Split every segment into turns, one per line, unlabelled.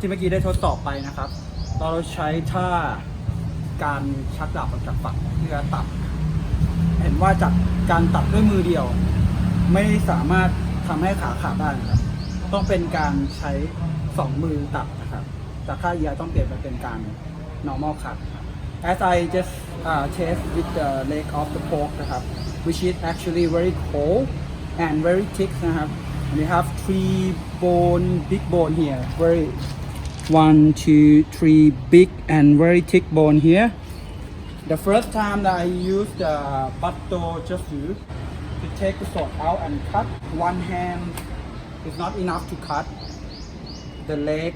ที่เมื่อกี้ได้ทดสอบไปนะครับ เราใช้ท่าการชักดาบออกจากฝักเพื่อตัด เห็นว่าจากการตัดด้วยมือเดียว ไม่สามารถทำให้ขาขาดได้นะครับ ต้องเป็นการใช้สองมือตัดนะครับจากค่าเยียต้องเปลี่ยนไปเป็นการ normal cut as I just uh, test with the leg of the pork นะครับ which is actually very cold and very thick นะครับ we have three bone, big bone here. Very one, two, three big and very thick bone here. The first time that I used the uh, bato just to, to take the sword out and cut, one hand is not enough to cut the leg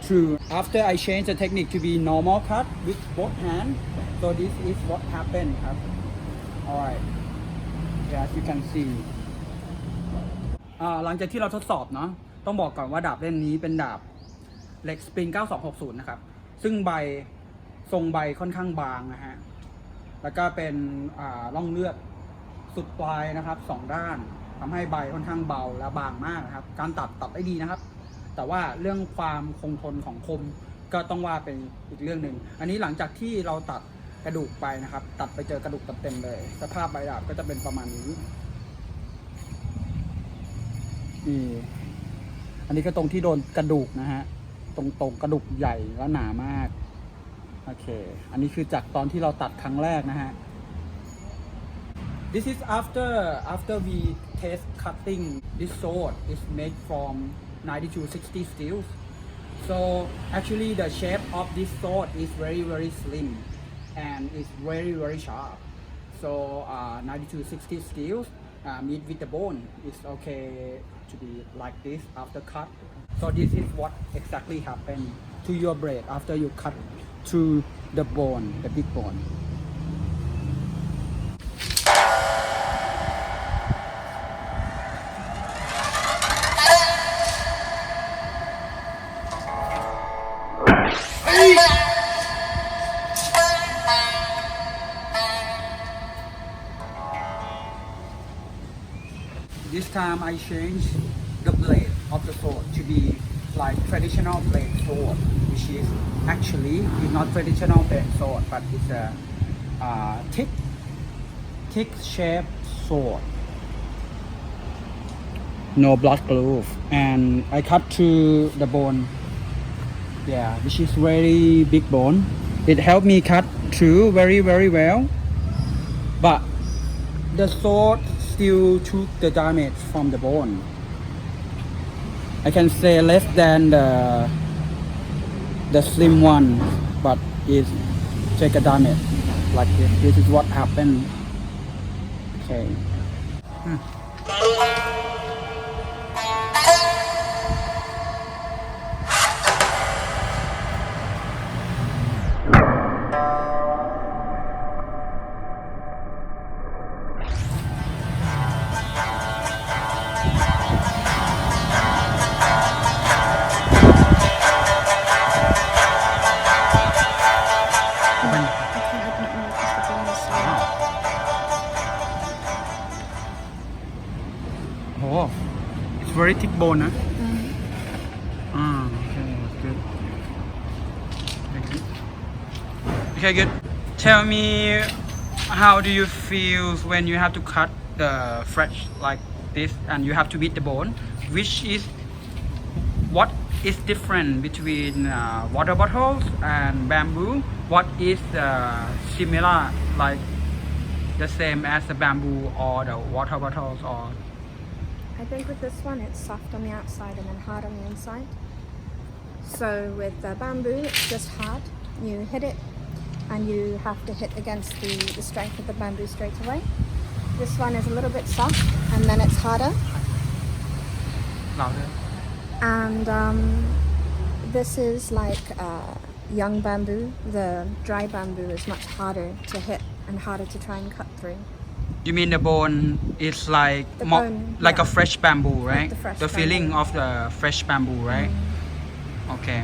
through. After I change the technique to be normal cut with both hands, so this is what happened. Alright, yeah, as you can see. หลังจากที่เราทดสอบเนาะต้องบอกก่อนว่าดาบเล่มนี้เป็นดาบเหล็กสปริง9260 นะครับ ซึ่งใบทรงใบค่อนข้างบางนะฮะ แล้วก็เป็นร่องเลือดสุดปลายนะครับสองด้านทำให้ใบค่อนข้างเบาและบางมากนะครับ การตัดตัดได้ดีนะครับ แต่ว่าเรื่องความคงทนของคมก็ต้องว่าเป็นอีกเรื่องหนึ่ง อันนี้หลังจากที่เราตัดกระดูกไปนะครับ ตัดไปเจอกระดูกเต็มๆเลย สภาพใบดาบก็จะเป็นประมาณนี้ นี่ อันนี้ก็ตรงที่โดนกระดูกนะฮะ ตรงตรงกระดูกใหญ่และหนามาก โอเค อันนี้คือจากตอนที่เราตัดครั้งแรกนะฮะ This is after after we test cutting this sword is made from 9260 steels. So actually the shape of this sword is very very slim and is very very sharp. So uh, 9260 steels uh, meet with the bone is okay to be like this after cut. So this is what exactly happened to your bread after you cut through the bone, the big bone. This time I changed the blade of the sword to be like traditional blade sword, which is actually is not traditional blade sword, but it's a thick, thick shaped sword. No blood groove, and I cut through the bone. Yeah, which is very big bone. It helped me cut through very very well, but the sword still took the damage from the bone. I can say less than the the slim one, but it take a damage like this. This is what happened. Okay. Hmm. Very thick bone, huh? Ah, okay, good. Okay. Okay, good. Tell me, how do you feel when you have to cut the flesh like this and you have to beat the bone? Which is what is different between uh, water bottles and bamboo? What is uh, similar, like the same as the bamboo or the water bottles or
I think with this one it's soft on the outside and then hard on the inside. So with the bamboo it's just hard. You hit it and you have to hit against the, the strength of the bamboo straight away. This one is a little bit soft and then it's harder.
louder?
And um, this is like uh, young bamboo. The dry bamboo is much harder to hit and harder to try and cut through.
You mean the bone is like
The
mo-
bone,
like
yeah.
a fresh bamboo, right?
the fresh
feeling
bamboo. Mm.
of the fresh bamboo, right? Okay.